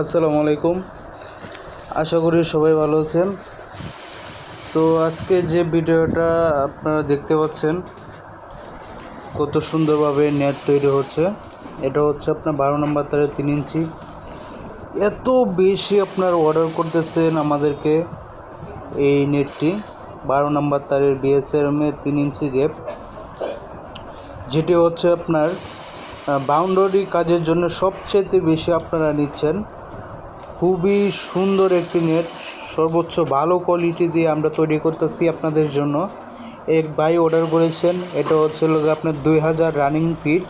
আসসালামু আলাইকুম। আশা করি সবাই ভালো আছেন। তো আজকে যে ভিডিওটা আপনারা দেখতে পাচ্ছেন, কত সুন্দরভাবে নেট তৈরি হচ্ছে। এটা হচ্ছে আপনার বারো নম্বর তারের তিন ইঞ্চি। এত বেশি আপনার অর্ডার করতেছেন আমাদেরকে এই নেটটি। বারো নম্বর তারের বিএসএমের তিন ইঞ্চি গ্যাপ যেটি হচ্ছে আপনার বাউন্ডারি কাজের জন্য সবচেয়ে বেশি আপনারা নিচ্ছেন। খুবই সুন্দর একটি নেট, সর্বোচ্চ ভালো কোয়ালিটি দিয়ে আমরা তৈরি করতেছি আপনাদের জন্য। এক ভাই অর্ডার করেছেন, এটা হচ্ছে লোক আপনার দুই হাজার রানিং ফিট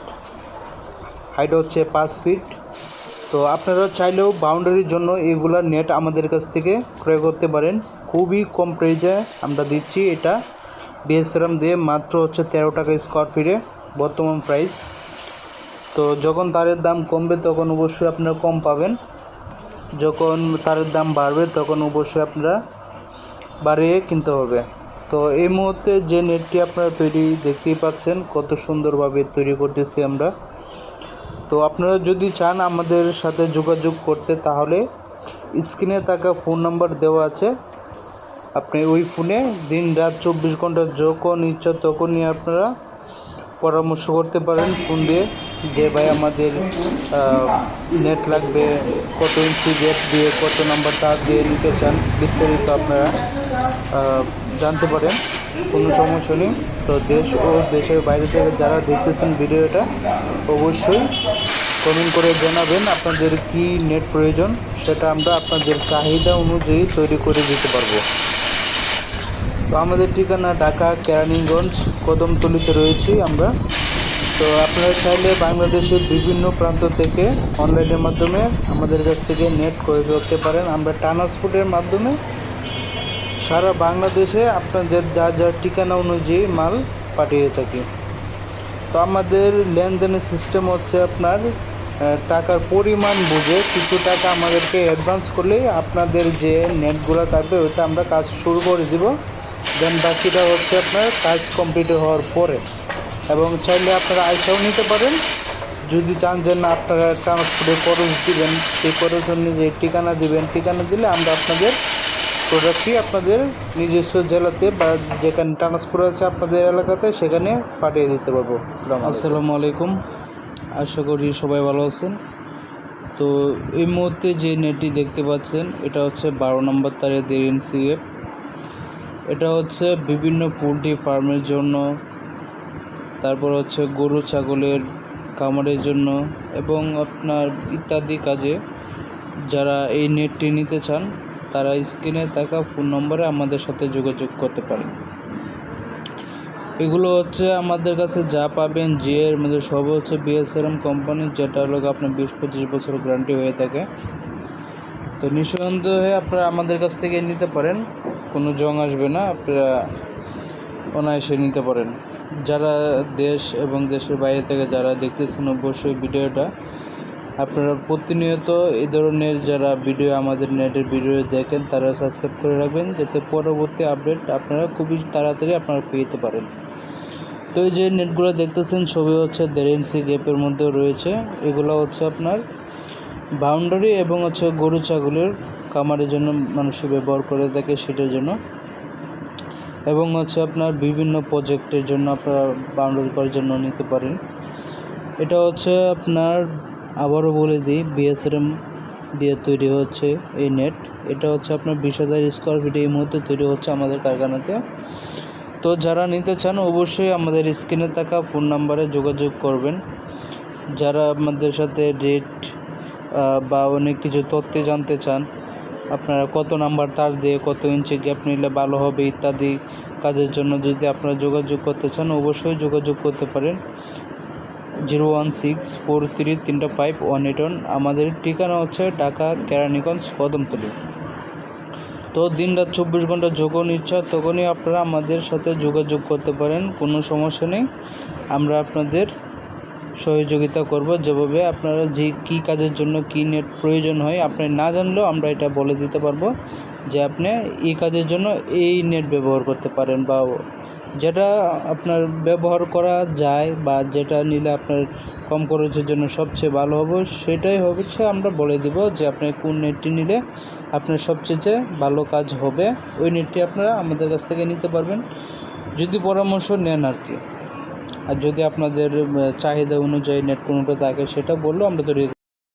হাইট হচ্ছে পাঁচ ফিট তো আপনারা চাইলেও বাউন্ডারির জন্য এগুলা নেট আমাদের কাছ থেকে ক্রয় করতে পারেন। খুবই কম প্রাইজে আমরা দিচ্ছি এটা। বিএসএরাম দিয়ে মাত্র হচ্ছে তেরো টাকা স্কোয়ার ফিটে বর্তমান প্রাইস তো যখন তারের দাম কমবে তখন অবশ্যই আপনারা কম পাবেন। যখন তারের দাম বাড়বে, তখন অবশ্যই আপনারা বাড়িয়ে কিনতে হবে। তো এই মুহূর্তে যে নেটটি আপনারা তৈরি দেখতেই পাচ্ছেন, কত সুন্দরভাবে তৈরি করতেছি আমরা। তো আপনারা যদি চান আমাদের সাথে যোগাযোগ করতে, তাহলে স্ক্রিনে থাকা ফোন নাম্বার দেওয়া আছে। আপনি ওই ফোনে দিন রাত চব্বিশ ঘণ্টা যখন ইচ্ছা তখনই আপনারা পরামর্শ করতে পারেন ফোন দিয়ে। যে ভাই আমাদের নেট লাগবে, কত ইঞ্চি গেট দিয়ে কত নাম্বার তার দিয়ে নিতে চান বিস্তারিত আপনারা জানতে পারেন, কোনো সমস্যা নেই। তো দেশ ও দেশের বাইরে থেকে যারা দেখতেছেন ভিডিওটা, অবশ্যই কমেন্ট করে জানাবেন আপনাদের কি নেট প্রয়োজন, সেটা আমরা আপনাদের চাহিদা অনুযায়ী তৈরি করে দিতে পারব। তো আমাদের ঠিকানা ঢাকা, কেরানীগঞ্জ, কদমতলিতে রয়েছি আমরা। তো আপনারা চাইলে বাংলাদেশের বিভিন্ন প্রান্ত থেকে অনলাইনের মাধ্যমে আমাদের কাছ থেকে নেট করে করতে পারেন। আমরা ট্রান্সপোর্টের মাধ্যমে সারা বাংলাদেশে আপনাদের যা যা ঠিকানা অনুযায়ী মাল পাঠিয়ে থাকি। তো আমাদের লেনদেনের সিস্টেম হচ্ছে আপনার টাকার পরিমাণ বুঝে কিছু টাকা আমাদেরকে অ্যাডভান্স করলেই আপনাদের যে নেটগুলো থাকবে ওইটা আমরা কাজ শুরু করে দিব। দেন বাকিটা হচ্ছে আপনার কাজ কমপ্লিট হওয়ার পরে। এবং চাইলে আপনারা আইসাও নিতে পারেন। যদি চান যে না আপনারা ট্রান্সপোর্টের খরচ দিবেন, সেই খরচ অনুযায়ী ঠিকানা দিবেন। ঠিকানা দিলে আমরা আপনাদের প্রোডাক্টটি আপনাদের নিজস্ব জেলাতে বা যেখানে ট্রান্সফার আছে আপনাদের এলাকাতে সেখানে পাঠিয়ে দিতে পারব। আসসালামু আলাইকুম। আশা করি সবাই ভালো আছেন। তো এই মুহূর্তে যে নেটটি দেখতে পাচ্ছেন, এটা হচ্ছে বারো নম্বর তারে ইঞ্চি গেট এটা হচ্ছে বিভিন্ন পোলট্রি ফার্মের জন্য তারপর হচ্ছে গরু, ছাগলের খামারের জন্য এবং আপনার ইত্যাদি কাজে যারা এই নেটটি নিতে চান, তারা স্ক্রিনে থাকা ফোন নম্বরে আমাদের সাথে যোগাযোগ করতে পারেন। এগুলো হচ্ছে আমাদের কাছে যা পাবেন, যে এর মধ্যে সব হচ্ছে বিএসআরএম কোম্পানির, যেটা হলো আপনার বিশ পঁচিশ বছর গ্যারান্টি হয়ে থাকে। তো নিঃসন্দেহে আপনারা আমাদের কাছ থেকে নিতে পারেন, কোনো জং আসবে না, আপনারা অনায়াসে নিতে পারেন। যারা দেশ এবং দেশের বাইরে থেকে যারা দেখতেছেন অবশ্যই ভিডিওটা, আপনারা প্রতিনিয়ত এই ধরনের যারা ভিডিও আমাদের নেটের ভিডিও দেখেন, তারা সাবস্ক্রাইব করে রাখবেন, যাতে পরবর্তী আপডেট আপনারা খুবই তাড়াতাড়ি আপনারা পেতে পারেন। তো এই যে নেটগুলো দেখতেছেন ছবি হচ্ছে দেড় ইঞ্চি গ্যাপের মধ্যেও রয়েছে। এগুলো হচ্ছে আপনার বাউন্ডারি এবং হচ্ছে গরু, ছাগলের খামারের জন্য মানুষের ব্যবহার করে থাকে, সেটার জন্য। এবং হচ্ছে আপনার বিভিন্ন প্রজেক্টের জন্য আপনারা বাউন্ডারি করার জন্য নিতে পারেন। এটা হচ্ছে আপনার, আবারও বলে দিই বিএসএরএম দিয়ে তৈরি হচ্ছে এই নেট এটা হচ্ছে আপনার বিশ হাজার স্কোয়ার ফিট এই মুহূর্তে তৈরি হচ্ছে আমাদের কারখানাতে। তো যারা নিতে চান, অবশ্যই আমাদের স্ক্রিনে থাকা ফোন নাম্বারে যোগাযোগ করবেন। যারা আমাদের সাথে রেট বা অনেক কিছু তথ্য জানতে চান আপনারা কত নাম্বার তার দিয়ে কত ইঞ্চি গ্যাপ নিলে ভালো হবে ইত্যাদি কাজের জন্য যদি আপনারা যোগাযোগ করতে চান, অবশ্যই যোগাযোগ করতে পারেন। Zero one six four three তিনটা ফাইভ ওয়ান এইট ওয়ান। আমাদের ঠিকানা হচ্ছে ঢাকা কেরানীগঞ্জ, কদমতলি। তো দিন রাত চব্বিশ ঘণ্টা যখন ইচ্ছা তখনই আপনারা আমাদের সাথে যোগাযোগ করতে পারেন, কোনো সমস্যা নেই। আমরা আপনাদের সহযোগিতা করব। যেভাবে আপনারা যে কী কাজের জন্য কী নেট প্রয়োজন হয়, আপনি না জানলেও আমরা এটা বলে দিতে পারব যে আপনি এই কাজের জন্য এই নেট ব্যবহার করতে পারেন বা যেটা আপনার ব্যবহার করা যায় বা যেটা নিলে আপনার কম খরচের জন্য সবচেয়ে ভালো হবে, সেটাই হচ্ছে আমরা বলে দিব যে আপনি কোন নেটটি নিলে আপনার সবচেয়ে ভালো কাজ হবে। ওই নেটটি আপনারা আমাদের কাছ থেকে নিতে পারবেন। যদি পরামর্শ নেন আর কি। আর যদি আপনাদের চাহিদা অনুযায়ী নেট কোনোটা থাকে সেটা বললেও আমরা তৈরি